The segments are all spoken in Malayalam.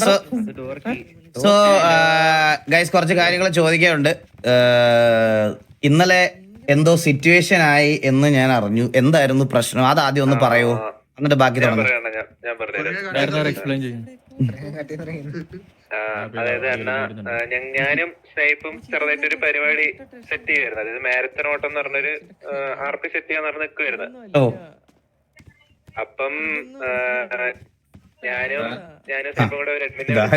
സോ സോ ഗൈസ് കുറച്ച് കാര്യങ്ങൾ ചോദിക്കാനുണ്ട്. ഇന്നലെ എന്തോ സിറ്റുവേഷൻ ആയി എന്ന് ഞാൻ അറിഞ്ഞു. എന്തായിരുന്നു പ്രശ്നം? അത് ആദ്യം ഒന്ന് പറയൂ. എന്നിട്ട് ബാക്കി അതായത് എന്നാ ഞാനും സ്നൈപ്പും ചെറുതായിട്ട് ഒരു പരിപാടി സെറ്റ് ചെയ്യുമായിരുന്നു അതായത് മാരത്തൺ ഓട്ടം എന്ന് പറഞ്ഞൊരു ആർപ്പി സെറ്റ് ചെയ്യാന്ന് പറഞ്ഞ് നിൽക്കുമായിരുന്നു ഓ. അപ്പം ഞാനും ഞാനും സ്നൈപ്പും കൂടെ ഒരു? ബസ്.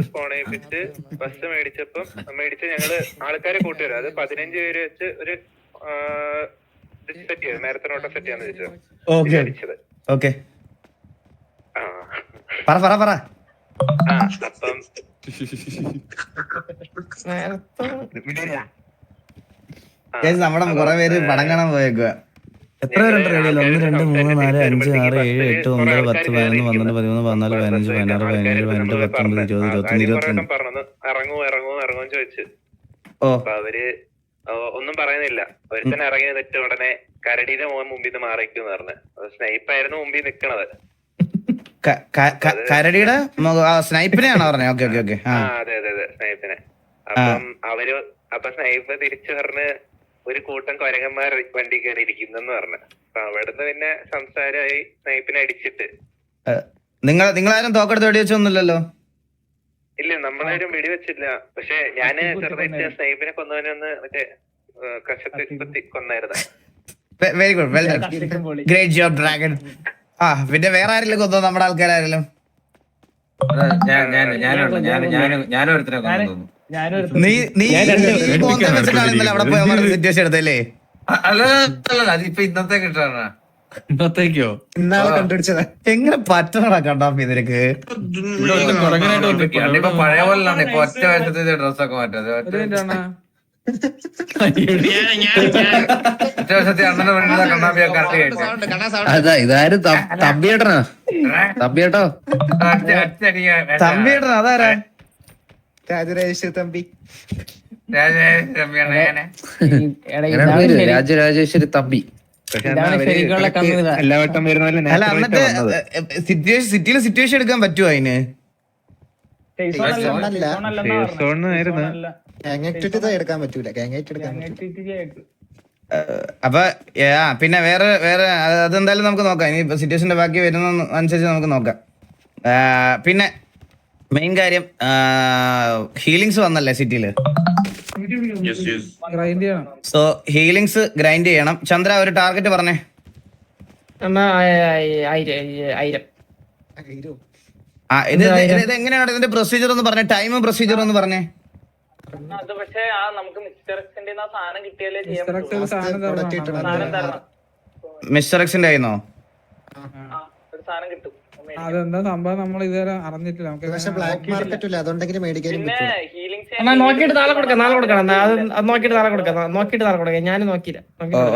സ്പോൺ ചെയ്യിപ്പിച്ചു. ബസ് മേടിച്ചപ്പം മേടിച്ച് ഞങ്ങൾ ആൾക്കാരെ കൂട്ടുവരും അത് പതിനഞ്ച് പേര് വെച്ച് ഒരു സെറ്റ് ചെയ്തു. മാരത്തൺ ഓട്ടം സെറ്റ് ചെയ്യാന്ന് വെച്ചു. അടിച്ചത്. ഓക്കെ. ആ. പറ പറ പറ. അപ്പം നമ്മുടെ കുറെ പേര് പടം കാണാൻ പോയേക്കുക എത്ര പേരുണ്ട് റേഡിയോ ഒന്ന് രണ്ട് മൂന്ന് നാല് അഞ്ച് ആറ് ഏഴ് എട്ട് ഒമ്പത് പത്ത് പതിനൊന്ന് പന്ത്രണ്ട് പതിമൂന്ന് പതിനാല് പതിനഞ്ച് പതിനാറ് പതിനേഴ് പതിനെട്ട് പത്തൊമ്പത് ഇരുപത് ഇരുപത്തൊന്ന് ഇരുപത്തിരണ്ട്. പറഞ്ഞു ഇറങ്ങുമോ ഇറങ്ങൂ ഇറങ്ങൂ ചോദിച്ചു. ഓ. അവർ ഒന്നും പറയുന്നില്ല. ഒരുത്തൻ ഇറങ്ങി നിന്നിട്ട് ഉടനെ കരടിയുടെ മോൻ മുമ്പിൽ നിന്ന് മാറിക്കുന്നു പറഞ്ഞു. സ്നൈപ്പായിരുന്നു മുമ്പിൽ നിക്കണത്. കരടിയുടെ സ്നൈപ്പിനെ ആണോ സ്നൈപ്പിനെയാണോ പറഞ്ഞത് ഓക്കെ ഓക്കെ ഓക്കെ. അതെ അതെ അതെ സ്നൈപ്പിനെ അപ്പം അവർ അപ്പൊ സ്നൈപ്പ് തിരിച്ചു പറഞ്ഞ് ഒരു കൂട്ടം കൊരങ്ങന്മാർ വണ്ടി കയറി ഇരിക്കുന്നെന്ന് പറഞ്ഞു. അപ്പൊ അവിടുന്ന് പിന്നെ സംസാരമായി സ്നൈപ്പിനെ അടിച്ചിട്ട്. നിങ്ങൾ നിങ്ങളാരും തോക്കെടുത്ത് വെടി വെച്ചൊന്നുമില്ലല്ലോ ഇല്ല നമ്മളാരും വെടിവെച്ചില്ല. പക്ഷെ ഞാൻ ചെറുതായിട്ട് സ്നൈപ്പിനെ കൊന്നവനൊന്ന് മറ്റേ ഏഹ്, കഷത്തി കുത്തി കൊന്നായിരുന്നു. Very good well great job Dragon ആ പിന്നെ വേറെ ആരെങ്കിലും കൊന്നോ നമ്മുടെ ആൾക്കാരും ഞാൻ ഞാൻ ഞാൻ ഞാൻ ഞാൻ ഞാനൊരുത്തരെ കൊന്നു. തോന്നുന്നു നീ നീ വെച്ചിട്ടാണ് ഇന്നലെ അവിടെ പോയ സിറ്റുവേഷൻ എടുത്തല്ലേ അല്ല അല്ല അതിപ്പോ ഇന്നത്തെ കിട്ടാണ് ഇന്നത്തേക്കോ? ഇന്നാളെ കണ്ടുപിടിച്ചതാ. എങ്ങനെ പറ്റണടാ കണ്ടാ നിനക്ക്? പഴയ പോലാണ് ഇപ്പൊ ഒറ്റ വശത്തെ ഡ്രസ്സൊക്കെ മാറ്റത് അതാ ഇതാരും തമ്പിയേട്ടനാ? തമ്പിയേട്ടോ? തമ്പിയേട്ടനാ അതാരാ? രാജരാജേശ്വരി തമ്പി. രാജരാജേശ്വരി തമ്പി. എല്ലാവട്ടം വരുന്ന അല്ല സിറ്റിയിലെ സിറ്റുവേഷൻ എടുക്കാൻ പറ്റുമോ അതിന്? എടുക്കാൻ പറ്റൂല. അപ്പൊ പിന്നെ വേറെ വേറെ അതെന്തായാലും നമുക്ക് നോക്കാം. ഇനി സിറ്റുവേഷന്റെ ബാക്കി വരുന്ന അനുസരിച്ച് നമുക്ക് നോക്കാം. പിന്നെ മെയിൻ കാര്യം ഹീലിങ്സ് വന്നല്ലേ സിറ്റിയിൽ സോ ഹീലിങ്സ് ഗ്രൈൻഡ് ചെയ്യണം. ചന്ദ്ര ഒരു ടാർഗറ്റ് പറഞ്ഞേ. ഇത് എങ്ങനെയാണ് ഇതിന്റെ പ്രൊസീജിയർ എന്ന് പറഞ്ഞേ? ടൈം പ്രൊസീജിയർ എന്ന് പറഞ്ഞേ? അത് പക്ഷേ ആ നമുക്ക് മിസ്റ്റർ എക്സിന്റെ സാധനം കിട്ടിയാലേ ചെയ്യാൻ മിസ്റ്റർ എക്സിന്റെ ആയിരുന്നോ സാധനം കിട്ടും. അതെന്താ സംഭവം നമ്മൾ ഇതുവരെ അറിഞ്ഞിട്ടില്ല. നമുക്ക് പക്ഷെ ബ്ലാക്ക് മാർക്കറ്റ് അതുകൊണ്ടെങ്കിലും അതുണ്ടെങ്കിൽ മേടിക്കാനും പിന്നെ എന്നാ നോക്കിയിട്ട് നാളെ കൊടുക്കാം നാളെ കൊടുക്കണം അത് നോക്കിയിട്ട് നാളെ കൊടുക്കാം നോക്കിയിട്ട് നാളെ കൊടുക്കാം. ഞാൻ നോക്കിയില്ല.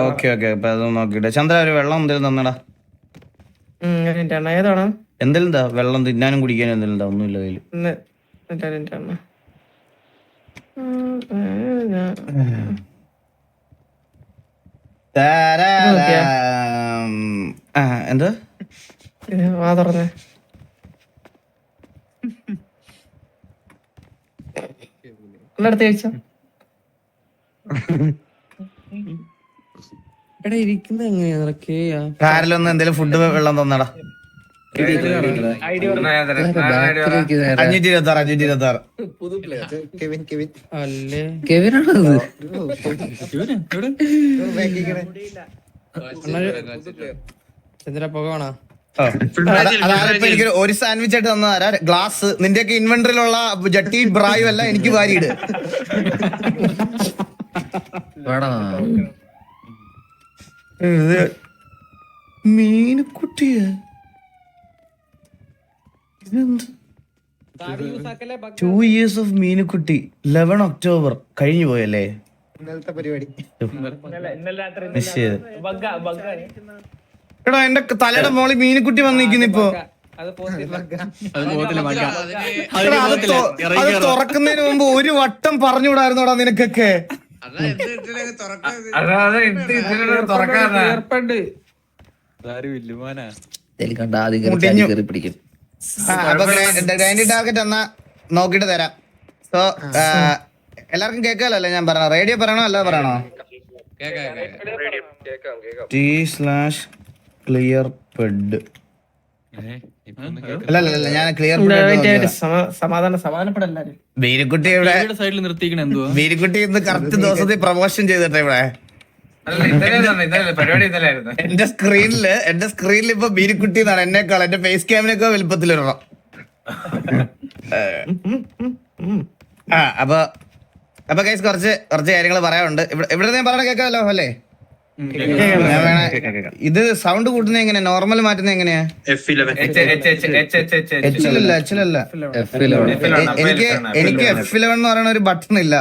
ഓക്കേ ഓക്കേ അപ്പൊ അത് നോക്കിട്ട് ചന്ദ്ര ഒരു വെള്ളം എന്തെങ്കിലും തന്നടാ. ഏതാണ്? എന്തെങ്കിലും എന്താ? വെള്ളം തിന്നാനും കുടിക്കാനും എന്തെങ്കിലും എന്താ? ഒന്നുമില്ല കയ്യിൽ. എന്താ? വാ തുറന്നേ. ഉള്ളടത്ത് കഴിച്ചോ എടാ ഇരിക്കുന്നത് എങ്ങനെയാ? എന്തെങ്കിലും ഫുഡ് വെള്ളം തന്നടാ. അഞ്ഞൂറ്റി ഇരുപത്തി ആറ് അഞ്ഞൂറ്റി ഇരുപത്തി ആറ് കെവിൻ കെവിൻ അല്ലേ? കെവിനാണത്? ചന്ദ്ര പുക എനിക്ക് ഒരു സാൻഡ്വിച്ച് ആയിട്ട് തന്നതാരാ ഗ്ലാസ് നിന്റെയൊക്കെ ഇൻവെന്ററിലുള്ള ജട്ടി ബ്രായും എല്ലാം എനിക്ക് വാരിയിട്. മീനുക്കുട്ടിയ two years of Meenukutty. Eleven October കഴിഞ്ഞു പോയല്ലേ? ഇന്നലത്തെ പരിപാടി. ഇന്നലെ രാത്രി എടാ എന്റെ തലയുടെ മോളിൽ മീനുക്കുട്ടി വന്നിരിക്കുന്നു ഇപ്പൊ. അത് തുറക്കുന്നതിന് മുമ്പ് ഒരു വട്ടം പറഞ്ഞുകൂടായിരുന്നോടാ നിനക്കൊക്കെ? ടാർഗറ്റ് എന്നാ നോക്കിട്ട് തരാം. സോ എല്ലാവർക്കും കേക്കാലല്ലേ ഞാൻ പറഞ്ഞ റേഡിയോ പറയണോ അല്ല പറയണോ? ടി സ്ലാഷ് ക്ലിയർ പെഡ് വീരിക്കുട്ടി ഇവിടെ ഇന്ന് കറക്റ്റ് ദിവസത്തിൽ പ്രൊമോഷൻ ചെയ്തിട്ടെ ഇവിടെ. എന്റെ സ്ക്രീനിൽ എന്റെ സ്ക്രീനിൽ ഇപ്പൊ ബീരിക്കുട്ടി എന്നാണ് എന്നെക്കാൾ എന്റെ ഫേസ് ക്യാമിനൊക്കെ വലുപ്പത്തിലിടണം ആ അപ്പൊ അപ്പൊ കേസ് കുറച്ച് കുറച്ച് കാര്യങ്ങൾ പറയാനുണ്ട്. ഇവിടെ ഇവിടെ ഞാൻ പറയണ കേൾക്കാമല്ലോ അല്ലേ? ഇത് സൗണ്ട് കൂട്ടുന്ന എങ്ങനെയാ? നോർമൽ മാറ്റുന്ന എങ്ങനെയാ? എച്ചിലല്ല എച്ചിലല്ല എനിക്ക് എനിക്ക് എഫ് ഇലവൻ എന്ന് പറയുന്ന ഒരു ബട്ടൺ ഇല്ല.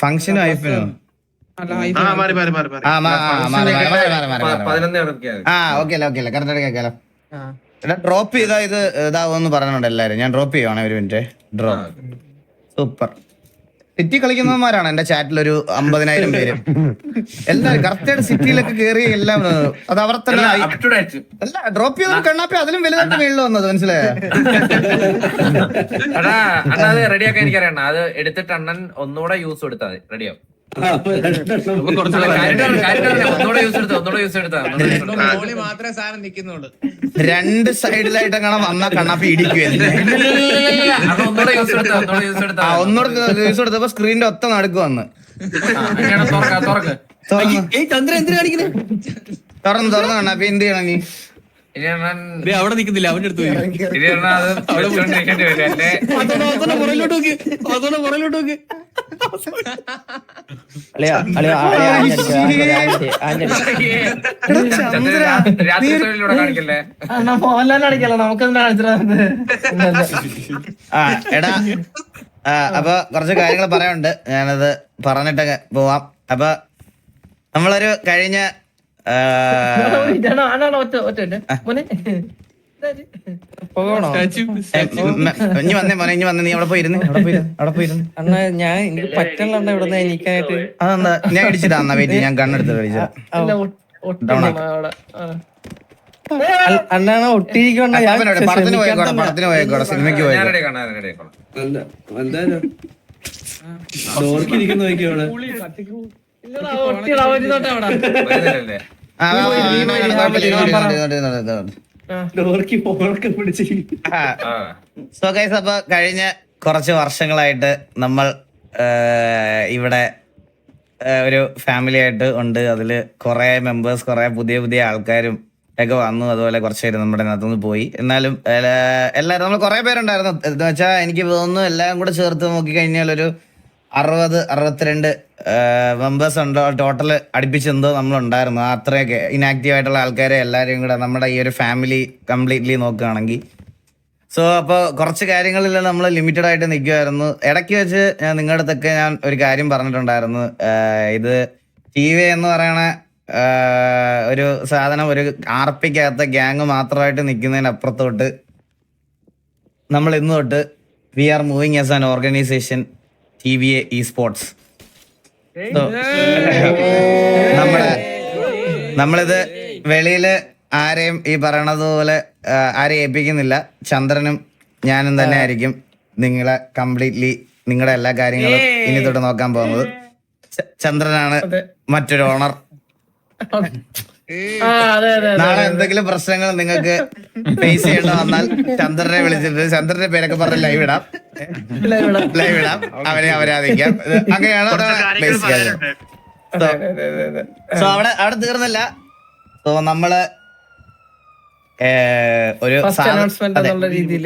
ഫംഗ്ഷനും ഐഫോണും ആ ഓക്കെ ഓക്കെ കറക്റ്റ് കേൾക്കാലോ. ഡ്രോപ്പ് ചെയ്താ ഇത് ഇതാവുമെന്ന് പറയുന്നുണ്ട് എല്ലാരും. ഞാൻ ഡ്രോപ്പ് ചെയ്യുവാണ് ഒരു മിനിറ്റ് ഡ്രോപ്പ് സൂപ്പർ സിറ്റി കളിക്കുന്നവന്മാരാണ് എന്റെ ചാറ്റിൽ ഒരു അമ്പതിനായിരം പേര് എല്ലാരും കറക്റ്റായിട്ട് സിറ്റിയിലൊക്കെ കയറി എല്ലാം അത് അവർ തന്നെ അല്ല ഡ്രോപ്പ് ചെയ്ത കണ്ണാപ്പി അതിലും വലുതായിട്ട് മേളിൽ വന്നത് മനസ്സിലായോ? റെഡിയാക്കാൻ എനിക്കറിയണം. അത് എടുത്തിട്ട് അണ്ണൻ ഒന്നുകൂടെ യൂസ് കൊടുത്താൽ മതി. രണ്ട് സൈഡിലായിട്ട് അങ്ങനെ വന്നാ കണ്ണാപ്പി ഇടിക്കുവായിരുന്നു. ഒന്നുകൂടെ യൂസ് എടുത്തപ്പോ സ്ക്രീനിന്റെ ഒത്ത നടുക്ക് വന്ന്. തുറന്ന് തുറന്ന് കണ്ണാപ്പി. എന്ത് ചെയ്യണം നീ? അവിടെ നിക്കുന്നില്ല അവന്റെ അടുത്ത് പുറകിലോട്ട് നോക്ക് അതോടെ പുറകിലോട്ട് നോക്ക് അടിക്കല്ലോ നമുക്കെന്താ ആ എടാ ആ അപ്പൊ കുറച്ച് കാര്യങ്ങൾ പറയാനുണ്ട് ഞാനത് പറഞ്ഞിട്ടൊക്കെ പോവാം അപ്പൊ നമ്മളൊരു കഴിഞ്ഞ ഇഞ്ഞി വന്നേ മോനെ ഇനി വന്നേ നീ അവിടെ പോയിരുന്നു. അവിടെ പോയിരുന്നു അവിടെ പോയിരുന്നു. അണ്ണാ ഞാൻ എനിക്ക് പറ്റണല്ലോ ഇവിടെ എനിക്കായിട്ട് അതെന്താ ഞാൻ ഇടിച്ചിട്ടാ അന്നാ വെയിറ്റ് ഞാൻ കണ്ണെടുത്ത്. അണ്ണാണ് ഒട്ടിയിരിക്കണ്ട പടത്തിന് പോയേക്കോടെ പടത്തിന് പോയേക്കോടെ സിനിമയ്ക്ക് ഞാൻ പോയേക്കോ സോ ഗൈസ് അപ്പൊ കഴിഞ്ഞ കുറച്ച് വർഷങ്ങളായിട്ട് നമ്മൾ ഇവിടെ ഒരു ഫാമിലി ആയിട്ട് ഉണ്ട് അതിൽ കുറെ മെമ്പേഴ്സ് കുറെ പുതിയ പുതിയ ആൾക്കാരും ഒക്കെ വന്നു അതുപോലെ കുറച്ച് പേര് നമ്മുടെ അതിനകത്തുനിന്ന് പോയി എന്നാലും എല്ലാവരും നമ്മൾ കുറെ പേരുണ്ടായിരുന്നു എന്ന് വെച്ചാൽ എനിക്ക് തോന്നുന്നു എല്ലാം കൂടെ ചേർത്ത് നോക്കി കഴിഞ്ഞാൽ ഒരു അറുപത് അറുപത്തിരണ്ട് മെമ്പേഴ്സ് ഉണ്ടോ? ടോട്ടൽ അടുപ്പിച്ചെന്തോ നമ്മളുണ്ടായിരുന്നു. അത്രയൊക്കെ ഇനാക്റ്റീവ് ആയിട്ടുള്ള ആൾക്കാരെ എല്ലാവരെയും കൂടെ നമ്മുടെ ഈ ഒരു ഫാമിലി കംപ്ലീറ്റ്ലി നോക്കുകയാണെങ്കിൽ. സോ അപ്പോൾ കുറച്ച് കാര്യങ്ങളിൽ നമ്മൾ ലിമിറ്റഡ് ആയിട്ട് നിൽക്കുമായിരുന്നു ഇടയ്ക്ക് വെച്ച് ഞാൻ നിങ്ങളുടെ അടുത്തൊക്കെ ഞാൻ ഒരു കാര്യം പറഞ്ഞിട്ടുണ്ടായിരുന്നു. ഇത് ടി വി എന്ന് പറയണ ഒരു സാധനം ഒരു ആർപ്പിക്കകത്ത ഗ്യാങ് മാത്രമായിട്ട് നിൽക്കുന്നതിനപ്പുറത്തോട്ട് നമ്മൾ ഇന്ന് തൊട്ട് we are moving as an organization T V A e sports നമ്മുടെ നമ്മളിത് വെളിയിൽ ആരെയും ഈ പറയണത് പോലെ ആരെയും ഏൽപ്പിക്കുന്നില്ല. ചന്ദ്രനും ഞാനും തന്നെ ആയിരിക്കും നിങ്ങളെ കംപ്ലീറ്റ്ലി നിങ്ങളുടെ എല്ലാ കാര്യങ്ങളും ഇനി തൊട്ട് നോക്കാൻ പോകുന്നത്. ചന്ദ്രനാണ് മറ്റൊരു ഓണർ. നാളെ എന്തെങ്കിലും പ്രശ്നങ്ങൾ നിങ്ങൾക്ക് ഫേസ് ചെയ്യേണ്ട വന്നാൽ ചന്ദ്രനെ വിളിച്ചിട്ട് ചന്ദ്രന്റെ പേരൊക്കെ പറഞ്ഞ് ലൈവ് ഇടാം. ലൈവ് ഇടാം. അവനെ അവരാധിക്കാം. അങ്ങനെയാണ്. സോ അവിടെ അവിടെ തീർന്നില്ല. സോ നമ്മൾ ഒരു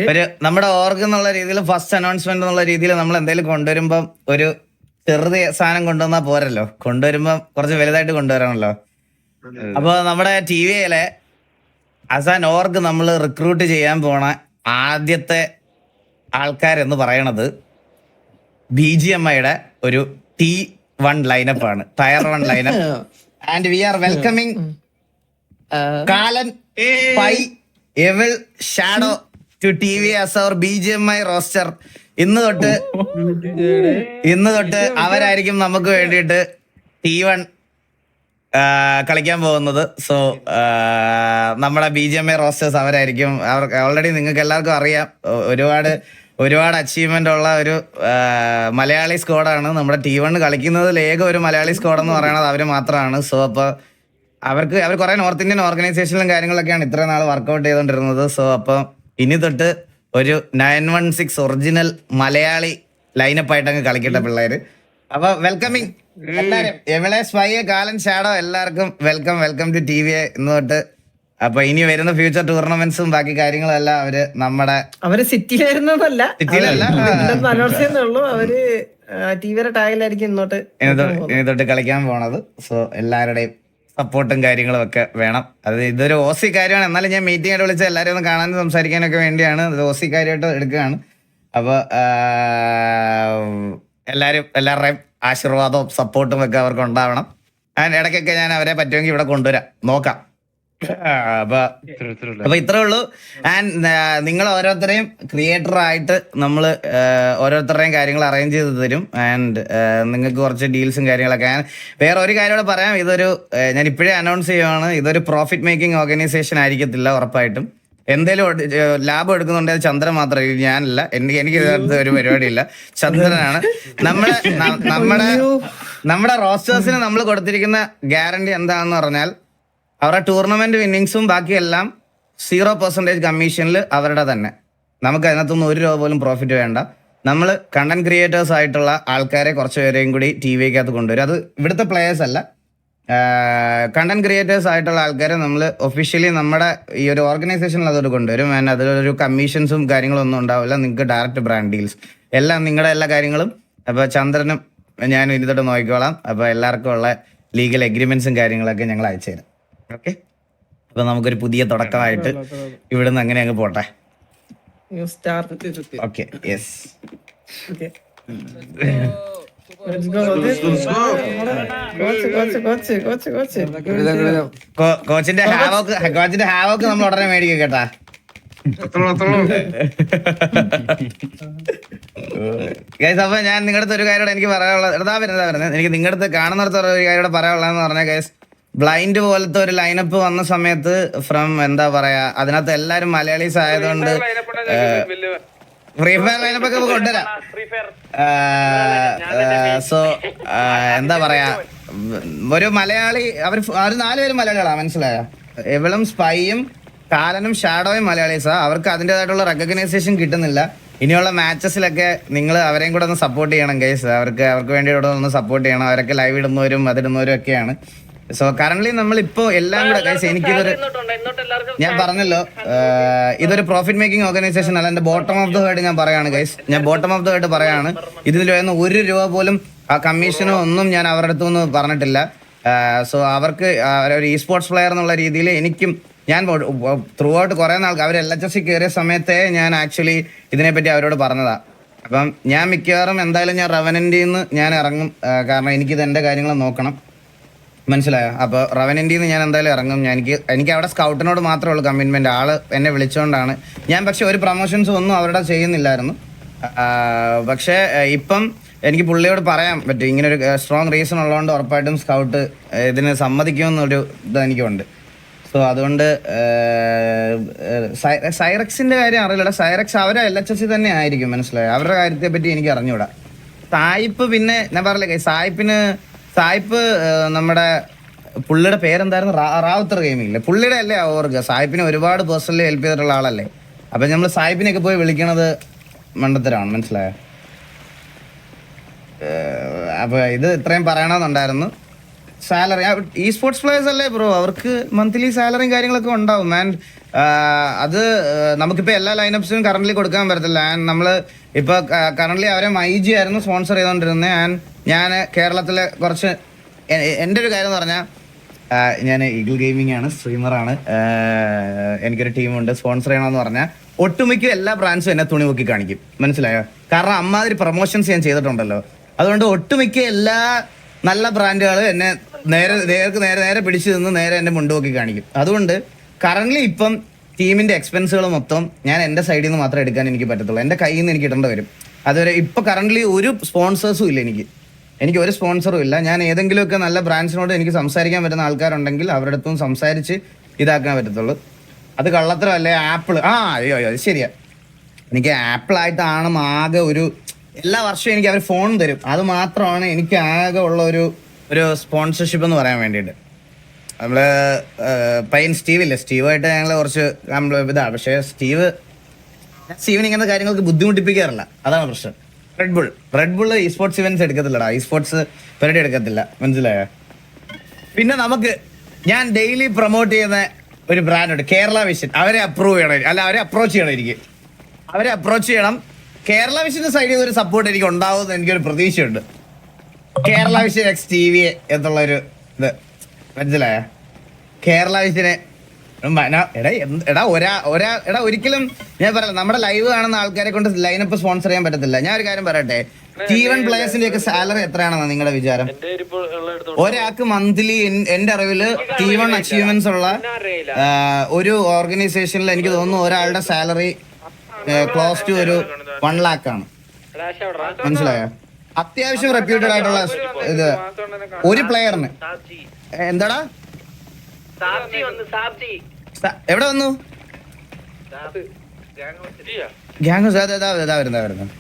ഒരു നമ്മുടെ ഓർഗ് എന്നുള്ള രീതിയിൽ ഫസ്റ്റ് അനൗൺസ്മെന്റ് എന്നുള്ള രീതിയിൽ നമ്മൾ എന്തെങ്കിലും കൊണ്ടുവരുമ്പം ഒരു ചെറുത് സാധനം കൊണ്ടുവന്നാ പോരല്ലോ. കൊണ്ടുവരുമ്പം കുറച്ച് വലുതായിട്ട് കൊണ്ടുവരണല്ലോ. അപ്പൊ നമ്മുടെ ടി വിയിലെ അസാൻ ഓർഗ് നമ്മൾ റിക്രൂട്ട് ചെയ്യാൻ പോണ ആദ്യത്തെ ആൾക്കാരെന്ന് പറയണത് ബി ജി എം ഐയുടെ ഒരു ടി വൺ ലൈനപ്പ് ആണ് tier one lineup and we are welcoming Kaalan pi evil shadow to T V as our B G M I roster ഇന്ന് തൊട്ട് ഇന്ന് തൊട്ട് അവരായിരിക്കും നമുക്ക് വേണ്ടിയിട്ട് ടി വൺ കളിക്കാൻ പോകുന്നത്. സോ നമ്മുടെ B G M A rosters അവരായിരിക്കും. അവർ ഓൾറെഡി നിങ്ങൾക്ക് എല്ലാവർക്കും അറിയാം. ഒരുപാട് ഒരുപാട് അച്ചീവ്മെന്റ് ഉള്ള ഒരു മലയാളി സ്ക്വാഡാണ് നമ്മുടെ ടി വൺ കളിക്കുന്നതിൽ ഏക ഒരു മലയാളി സ്ക്വാഡ് എന്ന് പറയുന്നത് അവർ മാത്രമാണ്. സോ അപ്പോൾ അവർക്ക് അവർ കുറെ നോർത്ത് ഇന്ത്യൻ ഓർഗനൈസേഷനിലും കാര്യങ്ങളൊക്കെയാണ് ഇത്രയും നാൾ വർക്കൗട്ട് ചെയ്തുകൊണ്ടിരുന്നത് സോ അപ്പോൾ ഇനി തൊട്ട് ഒരു nine one six original Malayali lineup ആയിട്ട് അങ്ങ് കളിക്കട്ടെ പിള്ളേര്. അപ്പൊ വെൽക്കമിങ് എല്ലാരും എവിടെ സ്വയ കാലൻ ഷാഡോ എല്ലാവർക്കും welcome welcome to T V ഇന്ന് തൊട്ട്. അപ്പൊ ഇനി വരുന്ന ഫ്യൂച്ചർ ടൂർണമെന്റ്സും ബാക്കി കാര്യങ്ങളും എല്ലാം അവർ നമ്മുടെ അവർ സിറ്റിയിലായിരുന്നതല്ല. സിറ്റിയിലല്ല. അവർ ടിവിയുടെ ടാഗിലായിരിക്കും ഇന്നോട്ട് ഇനി തൊട്ട് കളിക്കാൻ പോണത്. സോ എല്ലാവരുടെയും സപ്പോർട്ടും കാര്യങ്ങളും ഒക്കെ വേണം. അത് ഇതൊരു ഓസി കാര്യമാണ്. എന്നാലും ഞാൻ മീറ്റിംഗ് ആയിട്ട് വിളിച്ച എല്ലാവരും ഒന്ന് കാണാനും സംസാരിക്കാനൊക്കെ വേണ്ടിയാണ്. ഇത് ഓസി കാര്യമായിട്ട് എടുക്കുകയാണ്. അപ്പോൾ എല്ലാവരും എല്ലാവരുടെയും ആശീർവാദവും സപ്പോർട്ടും ഒക്കെ അവർക്ക് ഉണ്ടാവണം. ആൻഡ് ഇടയ്ക്കൊക്കെ ഞാൻ അവരെ പറ്റുമെങ്കിൽ ഇവിടെ കൊണ്ടുവരാം. നോക്കാം. അപ്പൊ അപ്പൊ ഇത്രേ ഉള്ളൂ. ആൻഡ് നിങ്ങൾ ഓരോരുത്തരെയും ക്രിയേറ്റർ ആയിട്ട് നമ്മൾ ഓരോരുത്തരുടെയും കാര്യങ്ങൾ അറേഞ്ച് ചെയ്ത് തരും. ആൻഡ് നിങ്ങൾക്ക് കുറച്ച് ഡീൽസും കാര്യങ്ങളൊക്കെ. ഞാൻ വേറെ ഒരു കാര്യം കൂടെ പറയാം. ഇതൊരു ഞാൻ ഇപ്പോഴേ അനൗൺസ് ചെയ്യുവാണ്. ഇതൊരു പ്രോഫിറ്റ് മേക്കിംഗ് ഓർഗനൈസേഷൻ ആയിരിക്കത്തില്ല ഉറപ്പായിട്ടും. എന്തേലും ലാബ് എടുക്കുന്നുണ്ടെങ്കിൽ ചന്ദ്രൻ മാത്രമേ ഞാനല്ല. എനിക്ക് എനിക്ക് ഇതിനകത്ത് ഒരു പരിപാടിയില്ല. ചന്ദ്രനാണ്. നമ്മുടെ നമ്മുടെ നമ്മുടെ റോസ്റ്റേഴ്സിന് നമ്മൾ കൊടുത്തിരിക്കുന്ന ഗ്യാരണ്ടി എന്താണെന്ന് പറഞ്ഞാൽ അവരുടെ ടൂർണമെന്റ് വിന്നിങ്സും ബാക്കിയെല്ലാം സീറോ പെർസെന്റേജ് കമ്മീഷനിൽ അവരുടെ തന്നെ. നമുക്ക് അതിനകത്തൊന്നും ഒരു രൂപ പോലും പ്രോഫിറ്റ് വേണ്ട. നമ്മൾ കണ്ടന്റ് ക്രിയേറ്റേഴ്സ് ആയിട്ടുള്ള ആൾക്കാരെ കുറച്ച് പേരെയും കൂടി ടി വിക്കകത്ത് കൊണ്ടുവരും. അത് ഇവിടുത്തെ പ്ലേയേഴ്സ് അല്ല. കണ്ടന്റ് ക്രിയേറ്റേഴ്സ് ആയിട്ടുള്ള ആൾക്കാരെ നമ്മൾ ഒഫീഷ്യലി നമ്മുടെ ഈ ഒരു ഓർഗനൈസേഷനിൽ അതൊരു കൊണ്ടുവരും. ആൻഡ് അതിലൊരു കമ്മീഷൻസും കാര്യങ്ങളും ഒന്നും ഉണ്ടാവില്ല. നിങ്ങൾക്ക് ഡയറക്റ്റ് ബ്രാൻഡ് ഡീൽസ് എല്ലാം നിങ്ങളുടെ എല്ലാ കാര്യങ്ങളും അപ്പോൾ ചന്ദ്രനും ഞാനും ഇനി തൊട്ട് നോക്കിക്കോളാം. അപ്പോൾ എല്ലാവർക്കും ഉള്ള ലീഗൽ എഗ്രിമെന്റ്സും കാര്യങ്ങളൊക്കെ ഞങ്ങൾ അയച്ചു തരാം. ഓക്കെ അപ്പൊ നമുക്കൊരു പുതിയ തുടക്കമായിട്ട് ഇവിടുന്ന് അങ്ങനെ അങ്ങ് പോട്ടെ. Okay yes okay coach coach coach coach coach കോച്ചിന്റെ havoc കോച്ചിന്റെ ഹാവോക്ക് നമ്മൾ ഉടനെ മേടിക്കും കേട്ടാ. ഗൈസ് അപ്പൊ ഞാൻ നിങ്ങളുടെ ഒരു കാര്യം എനിക്ക് പറയാനുള്ളത്. എടുത്താ വരുന്നതാ വരുന്നത് എനിക്ക് നിങ്ങളുടെ കാണുന്നിടത്ത് ഒരു കാര്യം പറയാനുള്ളതെന്ന് പറഞ്ഞാൽ ഗൈസ് ബ്ലൈൻഡ് പോലത്തെ ഒരു ലൈനപ്പ് വന്ന സമയത്ത് ഫ്രം എന്താ പറയാ അതിനകത്ത് എല്ലാരും മലയാളീസ് ആയതുകൊണ്ട് ഫ്രീ ഫയർ ലൈനപ്പ് ഒക്കെ കൊണ്ടുവരാം. സോ എന്താ പറയാ? ഒരു മലയാളി അവർ അവർ നാലുപേരും മലയാളികളാ മനസ്സിലായ? എവളും സ്പൈയും കാലനും ഷാഡോയും മലയാളീസാ. അവർക്ക് അതിന്റെതായിട്ടുള്ള റെക്കഗ്നൈസേഷൻ കിട്ടുന്നില്ല. ഇനിയുള്ള മാച്ചസിലൊക്കെ നിങ്ങൾ അവരെയും കൂടെ ഒന്ന് സപ്പോർട്ട് ചെയ്യണം ഗൈസ് അവർക്ക് അവർക്ക് വേണ്ടി ഇവിടെ ഒന്ന് സപ്പോർട്ട് ചെയ്യണം. അവരൊക്കെ ലൈവ് ഇടുന്നവരും അതിടുന്നവരും ഒക്കെയാണ്. സോ കറന്റ് നമ്മൾ ഇപ്പോ എല്ലാം കൂടെ എനിക്കിതൊരു ഞാൻ പറഞ്ഞല്ലോ ഇതൊരു പ്രോഫിറ്റ് മേക്കിംഗ് ഓർഗനൈസേഷൻ അല്ല എന്റെ ബോട്ടം ഓഫ് ദ ഹേർഡ് ഞാൻ പറയാണ് ഗൈസ് ഞാൻ ബോട്ടം ഓഫ് ദ ഹേർഡ് പറയാണ്. ഇതിൽ വരുന്ന ഒരു രൂപ പോലും ആ കമ്മീഷനോ ഒന്നും ഞാൻ അവരുടെ അടുത്തൊന്നും പറഞ്ഞിട്ടില്ല. സോ അവർക്ക് ഒരു ഇ സ്പോർട്സ് പ്ലെയർ എന്നുള്ള രീതിയിൽ എനിക്കും ഞാൻ ത്രൂ ഔട്ട് കുറെ നാൾക്ക് അവർ എൽ എച്ച് എസ് സി കയറിയ സമയത്തെ ഞാൻ ആക്ച്വലി ഇതിനെപ്പറ്റി അവരോട് പറഞ്ഞതാ. അപ്പം ഞാൻ മിക്കവാറും എന്തായാലും ഞാൻ റവനന്റിൽ നിന്ന് ഞാൻ ഇറങ്ങും കാരണം എനിക്കിത് എന്റെ കാര്യങ്ങൾ നോക്കണം. മനസ്സിലായോ? അപ്പോൾ റവനന്റിൽ നിന്ന് ഞാൻ എന്തായാലും ഇറങ്ങും. ഞാൻ എനിക്ക് എനിക്ക് അവിടെ സ്കൗട്ടിനോട് മാത്രമേ ഉള്ളൂ കമ്മിറ്റ്മെന്റ് ആൾ എന്നെ വിളിച്ചുകൊണ്ടാണ് ഞാൻ പക്ഷെ ഒരു പ്രൊമോഷൻസ് ഒന്നും അവരുടെ ചെയ്യുന്നില്ലായിരുന്നു. പക്ഷേ ഇപ്പം എനിക്ക് പുള്ളിയോട് പറയാൻ പറ്റും. ഇങ്ങനെ ഒരു സ്ട്രോങ് റീസൺ ഉള്ളതുകൊണ്ട് ഉറപ്പായിട്ടും സ്കൗട്ട് ഇതിന് സമ്മതിക്കുമെന്നൊരു ഇത് എനിക്കുണ്ട്. സോ അതുകൊണ്ട് സൈറക്സിന്റെ കാര്യം അറിയില്ല സൈറക്സ് അവരെ എൽ എച്ച് എസ് തന്നെ ആയിരിക്കും. മനസ്സിലായി? അവരുടെ കാര്യത്തെ പറ്റി എനിക്ക് അറിഞ്ഞൂടാ. സായിപ്പ് പിന്നെ ഞാൻ പറഞ്ഞില്ലേ സായിപ്പിന് സായിപ്പ് നമ്മുടെ പുള്ളിയുടെ പേരെന്തായിരുന്നു? റാവുത്തർ ഗെയിമില്ലേ പുള്ളിയുടെ അല്ലേ ഓർക്കുക സായിപ്പിനെ ഒരുപാട് പേഴ്സണലി ഹെൽപ്പ് ചെയ്തിട്ടുള്ള ആളല്ലേ. അപ്പം നമ്മൾ സായിപ്പിനെയൊക്കെ പോയി വിളിക്കണത് മണ്ടത്തരാണ് മനസ്സിലായോ? അപ്പോൾ ഇത് ഇത്രയും പറയണമെന്നുണ്ടായിരുന്നു. സാലറി ഈ സ്പോർട്സ് പ്ലേയേഴ്സ് അല്ലേ ബ്രോ അവർക്ക് മന്ത്ലി സാലറിയും കാര്യങ്ങളൊക്കെ ഉണ്ടാവും. ആൻഡ് അത് നമുക്കിപ്പോൾ നമുക്കിപ്പോ എല്ലാ ലൈനപ്സിനും കറന്റ് കൊടുക്കാൻ പറ്റത്തില്ല. ആൻഡ് നമ്മൾ ഇപ്പൊ കറന്റ് അവരെ മൈജി ആയിരുന്നു സ്പോൺസർ ചെയ്തുകൊണ്ടിരുന്നത് ആൻഡ് ഞാൻ കേരളത്തിലെ കുറച്ച് എന്റെ ഒരു കാര്യം എന്ന് പറഞ്ഞാൽ ഞാൻ ഈഗിൾ ഗെയിമിംഗ് ആണ് സ്ട്രീമറാണ് എനിക്കൊരു ടീമുണ്ട് സ്പോൺസർ ചെയ്യണമെന്ന് പറഞ്ഞാൽ ഒട്ടുമിക്ക എല്ലാ ബ്രാൻഡ്സും എന്നെ തുണി നോക്കി കാണിക്കും. മനസ്സിലായോ? കാരണം അമ്മാതിരി പ്രൊമോഷൻസ് ഞാൻ ചെയ്തിട്ടുണ്ടല്ലോ. അതുകൊണ്ട് ഒട്ടുമിക്ക എല്ലാ നല്ല ബ്രാൻഡുകളും എന്നെ നേരെ നേർക്ക് നേരെ നേരെ പിടിച്ചു നിന്ന് നേരെ എന്നെ മുണ്ടുപോക്കി കാണിക്കും. അതുകൊണ്ട് കറന്റ് ഇപ്പം ടീമിന്റെ എക്സ്പെൻസുകൾ മൊത്തം ഞാൻ എന്റെ സൈഡിൽ നിന്ന് മാത്രമേ എടുക്കാൻ എനിക്ക് പറ്റത്തുള്ളൂ. എന്റെ കയ്യിൽ നിന്ന് എനിക്ക് ഇടേണ്ടി വരും. അതുവരെ ഇപ്പൊ കറന്റ് ഒരു സ്പോൺസേഴ്സും ഇല്ല എനിക്ക്. എനിക്ക് ഒരു സ്പോൺസറും ഇല്ല. ഞാൻ ഏതെങ്കിലുമൊക്കെ നല്ല ബ്രാൻഡ്സിനോട് എനിക്ക് സംസാരിക്കാൻ പറ്റുന്ന ആൾക്കാരുണ്ടെങ്കിൽ അവരുടെ അടുത്തും സംസാരിച്ച് ഇതാക്കാൻ പറ്റത്തുള്ളൂ. അത് കള്ളത്തരമല്ലേ? ആപ്പിൾ ആ അയ്യോ അയ്യോ ശരിയാ. എനിക്ക് ആപ്പിൾ ആയിട്ടാണ് ആകെ ഒരു എല്ലാ വർഷവും എനിക്ക് അവർ ഫോൺ തരും. അത് മാത്രമാണ് എനിക്ക് ആകെ ഉള്ള ഒരു ഒരു സ്പോൺസർഷിപ്പ് എന്ന് പറയാൻ വേണ്ടിയിട്ട്. നമ്മൾ പൈൻ സ്റ്റീവ് ഇല്ല സ്റ്റീവായിട്ട് ഞങ്ങൾ കുറച്ച് നമ്മൾ ഇതാ പക്ഷേ സ്റ്റീവ് സ്റ്റീവൻ ഇങ്ങനത്തെ കാര്യങ്ങൾക്ക് ബുദ്ധിമുട്ടിപ്പിക്കാറില്ല. അതാണ് പ്രശ്നം. റെഡ് ബുൾ റെഡ് ബുൾ ഈ സ്പോർട്സ് ഇവന്റ്സ് എടുക്കത്തില്ലടാ. ഇ സ്പോർട്സ് പരിപാടി എടുക്കത്തില്ല. മനസ്സിലായോ? പിന്നെ നമുക്ക് ഞാൻ ഡെയിലി പ്രൊമോട്ട് ചെയ്യുന്ന ഒരു ബ്രാൻഡുണ്ട് കേരള വിഷൻ അവരെ അപ്രൂവ് ചെയ്യണം. അല്ല അവരെ അപ്രോച്ച് ചെയ്യണം എനിക്ക്. അവരെ അപ്രോച്ച് ചെയ്യണം. കേരള വിഷന്റെ സൈഡിൽ ഒരു സപ്പോർട്ട് എനിക്ക് ഉണ്ടാവുമെന്ന് എനിക്കൊരു പ്രതീക്ഷയുണ്ട്. Kerala Vision X T V എന്നുള്ള ഒരു ഇത്. മനസ്സിലായ? കേരള മന- എടാ എടാ ഒരാ ഒരാ എടാ ഒരിക്കലും ഞാൻ പറയാം നമ്മുടെ ലൈവ് കാണുന്ന ആൾക്കാരെ കൊണ്ട് ലൈനപ്പ് സ്പോൺസർ ചെയ്യാൻ പറ്റത്തില്ല. ഞാൻ ഒരു കാര്യം പറയട്ടെ? ടി വൺ പ്ലേയേഴ്സിന്റെ ഒക്കെ സാലറി എത്രയാണെന്നാ നിങ്ങളുടെ വിചാരം? ഒരാൾക്ക് മന്ത്ലി എന്റെ അറിവിൽ ടി വൺ അച്ചീവ്മെന്റ്സ് ഉള്ള ഒരു ഓർഗനൈസേഷനിൽ എനിക്ക് തോന്നുന്നു ഒരാളുടെ സാലറി ക്ലോസ് ടു ഒരു വൺ ലാക്ക് ആണ്. മനസ്സിലായോ? അത്യാവശ്യം റെപ്യൂട്ടഡ് ആയിട്ടുള്ള ഇത് ഒരു പ്ലെയറിന് എന്താടാ? എവിടെ വന്നു? ഗ്യാങ് വരുന്ന വരുന്നത്